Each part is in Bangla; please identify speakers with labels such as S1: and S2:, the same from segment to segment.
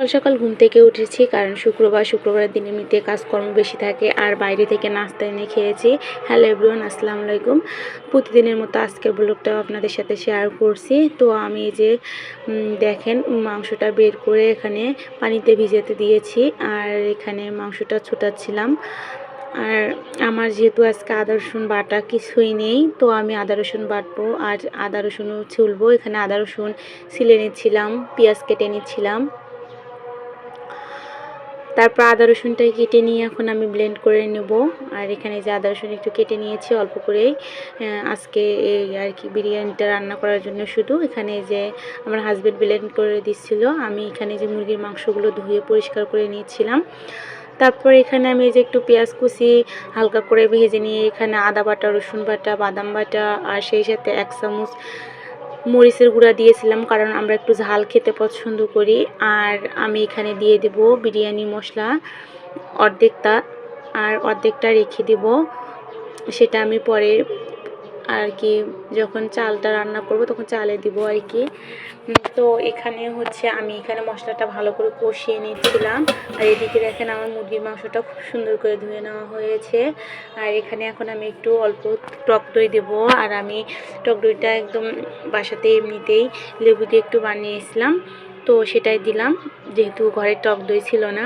S1: সকাল সকাল ঘুম থেকে উঠেছি কারণ শুক্রবার শুক্রবারের দিন এমনিতে কাজকর্ম বেশি থাকে আর বাইরে থেকে নাস্তা এনে খেয়েছি। হ্যালো এভরিওয়ান, আসসালামু আলাইকুম। প্রতিদিনের মতো আজকের ব্লগটাও আপনাদের সাথে শেয়ার করছি। তো আমি যে দেখেন মাংসটা বের করে এখানে পানিতে ভিজাতে দিয়েছি আর এখানে মাংসটা ছুটাচ্ছিলাম। আর আমার যেহেতু আজকে আদা, রসুন বাটা কিছুই নেই, তো আমি আদা, রসুন বাটবো আর আদা, রসুনও ছুলবো। এখানে আদা, রসুন ছিলে নিচ্ছিলাম, পেঁয়াজ কেটে নিচ্ছিলাম। তারপর আদা রসুনটা কেটে নিয়ে এখন আমি ব্লেন্ড করে নেব। আর এখানে যে আদা রসুন একটু কেটে নিয়েছি, অল্প করেই আজকে এই আর কি বিরিয়ানিটা রান্না করার জন্য শুধু। এখানে যে আমার হাজবেন্ড ব্লেন্ড করে দিচ্ছিল, আমি এখানে যে মুরগির মাংসগুলো ধুয়ে পরিষ্কার করে নিয়েছিলাম। তারপর এখানে আমি যে একটু পেঁয়াজ কুচি হালকা করে ভেজে নিয়ে এখানে আদা বাটা, রসুন বাটা, বাদাম বাটা, আর সেই সাথে এক চামচ মরিচের গুঁড়া দিয়েছিলাম কারণ আমরা একটু ঝাল খেতে পছন্দ করি। আর আমি এখানে দিয়ে দেব বিরিয়ানি মশলা অর্ধেকটা। আর অর্ধেকটা রেখে দেব। সেটা আমি পরে আর কি, যখন চালটা রান্না করব তখন চালে দিব আর কি। তো এখানে হচ্ছে আমি এখানে মশলাটা ভালো করে কষিয়ে নিচ্ছিলাম। আর এদিকে দেখেন আমার মুরগির মাংসটা খুব সুন্দর করে ধুয়ে নেওয়া হয়েছে। আর এখানে এখন আমি একটু অল্প টক দই দেবো। আর আমি টক দইটা একদম বাসাতে এমনিতেই লেবু দিয়ে একটু বানিয়েছিলাম। তো সেটাই দিলাম, যেহেতু ঘরে টক দই ছিল না।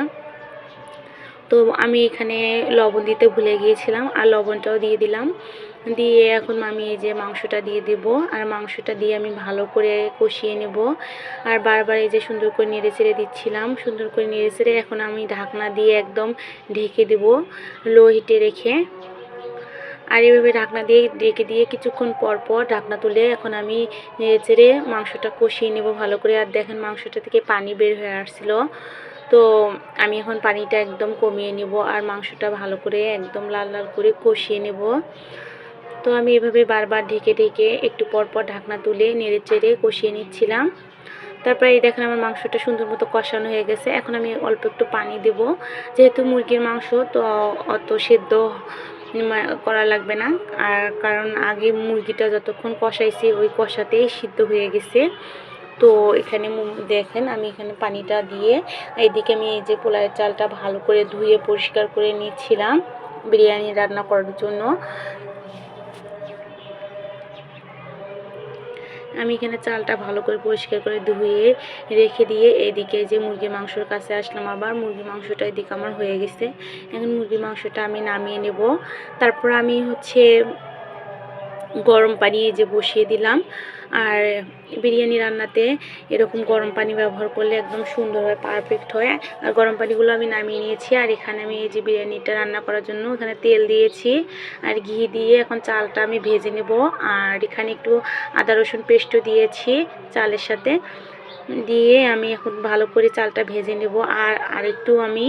S1: তো আমি এখানে লবণ দিতে ভুলে গিয়েছিলাম, আর লবণটাও দিয়ে দিলাম। দিয়ে এখন আমি এই যে মাংসটা দিয়ে দেব। আর মাংসটা দিয়ে আমি ভালো করে কষিয়ে নেব। আর বারবার এই যে সুন্দর করে নেড়ে চেড়ে দিচ্ছিলাম, সুন্দর করে নেড়ে চেড়ে এখন আমি ঢাকনা দিয়ে একদম ঢেকে দেব লো হিটে রেখে। আর এভাবে ঢাকনা দিয়ে ঢেকে দিয়ে কিছুক্ষণ পর পর ঢাকনা তুলে এখন আমি নেড়ে চেড়ে মাংসটা কষিয়ে নেব ভালো করে। আর দেখেন মাংসটা থেকে পানি বের হয়ে আসছিল। তো আমি এখন পানিটা একদম কমিয়ে নেব আর মাংসটা ভালো করে একদম লাল লাল করে কষিয়ে নেব। তো আমি এভাবে বারবার ঢেকে ঢেকে একটু পর পর ঢাকনা তুলে নেড়ে চেড়ে কষিয়ে নিচ্ছিলাম। তারপরে এই দেখেন আমার মাংসটা সুন্দর মতো কষানো হয়ে গেছে। এখন আমি অল্প একটু পানি দেব। যেহেতু মুরগির মাংস, তো অত সেদ্ধ করা লাগবে না। আর কারণ আগে মুরগিটা যতক্ষণ কষাইছি, ওই কষাতেই সিদ্ধ হয়ে গেছে। তো এখানে দেখেন আমি এখানে পানিটা দিয়ে এইদিকে আমি এই যে পোলাওয়ের চালটা ভালো করে ধুয়ে পরিষ্কার করে নিচ্ছিলাম বিরিয়ানি রান্না করার জন্য। আমি এখানে চালটা ভালো করে পরিষ্কার করে ধুয়ে রেখে দিয়ে এদিকে যে মুরগি মাংসর কাছে আসলাম আবার, মুরগি মাংসটা এদিকে আমার হয়ে গেছে। এখন মুরগি মাংসটা আমি নামিয়ে নেব। তারপর আমি হচ্ছে গরম পানি যে বসিয়ে দিলাম। আর বিরিয়ানি রান্নাতে এরকম গরম পানি ব্যবহার করলে একদম সুন্দরভাবে পারফেক্ট হয়। আর গরম পানিগুলো আমি নামিয়ে নিয়েছি আর এখানে আমি এই যে বিরিয়ানিটা রান্না করার জন্য এখানে তেল দিয়েছি আর ঘি দিয়ে এখন চালটা আমি ভেজে নেব। আর এখানে একটু আদা রসুন পেস্টও দিয়েছি চালের সাথে। দিয়ে আমি এখন ভালো করে চালটা ভেজে নেব আর আরেকটু আমি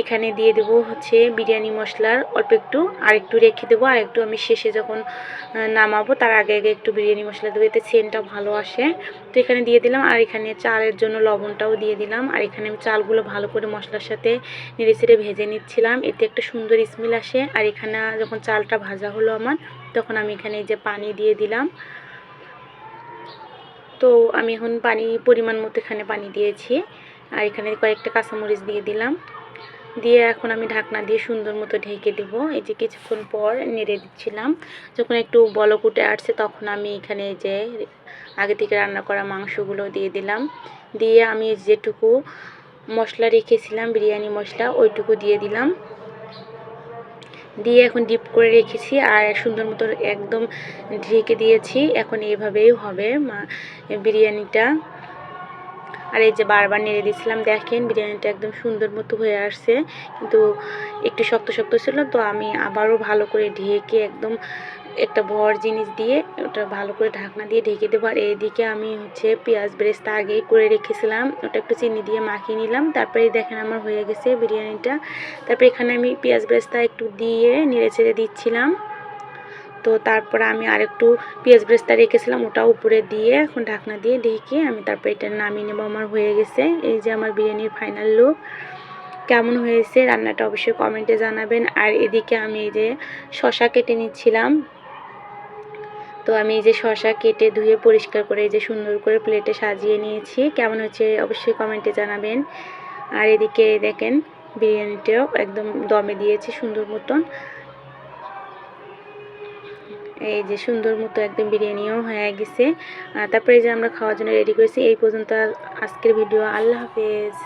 S1: এখানে দিয়ে দেব হচ্ছে বিরিয়ানি মশলার অল্প একটু আর একটু রেখে দেবো আর একটু আমি শেষে যখন নামাবো তার আগে আগে একটু বিরিয়ানি মশলা দেবো, এতে সেন্টটা ভালো আসে। তো এখানে দিয়ে দিলাম আর এখানে চালের জন্য লবণটাও দিয়ে দিলাম আর এখানে আমি চালগুলো ভালো করে মশলার সাথে নেড়ে চেড়ে ভেজে নিচ্ছিলাম, এতে একটা সুন্দর স্মেল আসে। আর এখানে যখন চালটা ভাজা হলো আমার, তখন আমি এখানে এই যে পানি দিয়ে দিলাম। তো আমি এখন পানি, পরিমাণ মতো এখানে পানি দিয়েছি। আর এখানে কয়েকটা কাঁচামরিচ দিয়ে দিলাম। দিয়ে এখন আমি ঢাকনা দিয়ে সুন্দর মতো ঢেকে দেব। এই যে কিছুক্ষণ পর নেড়ে দিচ্ছিলাম। যখন একটু বলক উঠে আসছে, তখন আমি এখানে যে আগে থেকে রান্না করা মাংসগুলো দিয়ে দিলাম। দিয়ে আমি যেটুকু মশলা রেখেছিলাম, বিরিয়ানি মশলা, ওইটুকু দিয়ে দিলাম। দিয়ে এখন ডিপ করে রেখেছি আর সুন্দর মতো একদম ঢেকে দিয়েছি। এখন এইভাবেই হবে মা- বিরিয়ানিটা। আর এই যে বারবার নেড়ে দিয়েছিলাম, দেখেন বিরিয়ানিটা একদম সুন্দর মতো হয়ে আসছে। কিন্তু একটু শক্ত শক্ত ছিল তো আমি আবারও ভালো করে ঢেকে একদম একটা ভর জিনিস দিয়ে ওটা ভালো করে ঢাকনা দিয়ে ঢেকে দেবো। আর এইদিকে আমি হচ্ছে পেঁয়াজ বেরেস্তা আগেই করে রেখেছিলাম। ওটা একটু চিনি দিয়ে মাখিয়ে নিলাম। তারপরে দেখেন আমার হয়ে গেছে বিরিয়ানিটা। তারপরে এখানে আমি পেঁয়াজ বেরেস্তা একটু দিয়ে নেড়ে চেড়ে দিচ্ছিলাম। তো তারপরে আমি আরেকটু পেঁয়াজ বেরেস্তা রেখেছিলাম, ওটা উপরে দিয়ে এখন ঢাকনা দিয়ে ঢেকে আমি তারপরে এটা নামিয়ে নেব। আমার হয়ে গেছে। এই যে আমার বিরিয়ানির ফাইনাল লুক কেমন হয়েছে? রান্নাটা অবশ্যই কমেন্টে জানাবেন। আর এদিকে আমি এই যে শশা কেটে নিচ্ছিলাম। তো আমি এই যে শশা কেটে ধুয়ে পরিষ্কার করে, এই যে সুন্দর করে প্লেটে সাজিয়ে নিয়েছি। কেমন হচ্ছে অবশ্যই কমেন্টে জানাবেন। আর এদিকে দেখেন, বিরিয়ানিটাও একদম দমে দিয়েছি সুন্দর মতন। এই যে সুন্দর মতো একদম বিরিয়ানিও হয়ে গেছে। তারপরে যে আমরা খাওয়ার জন্য রেডি করেছি, এই পর্যন্ত আজকের ভিডিও আল্লাহ হাফেজ।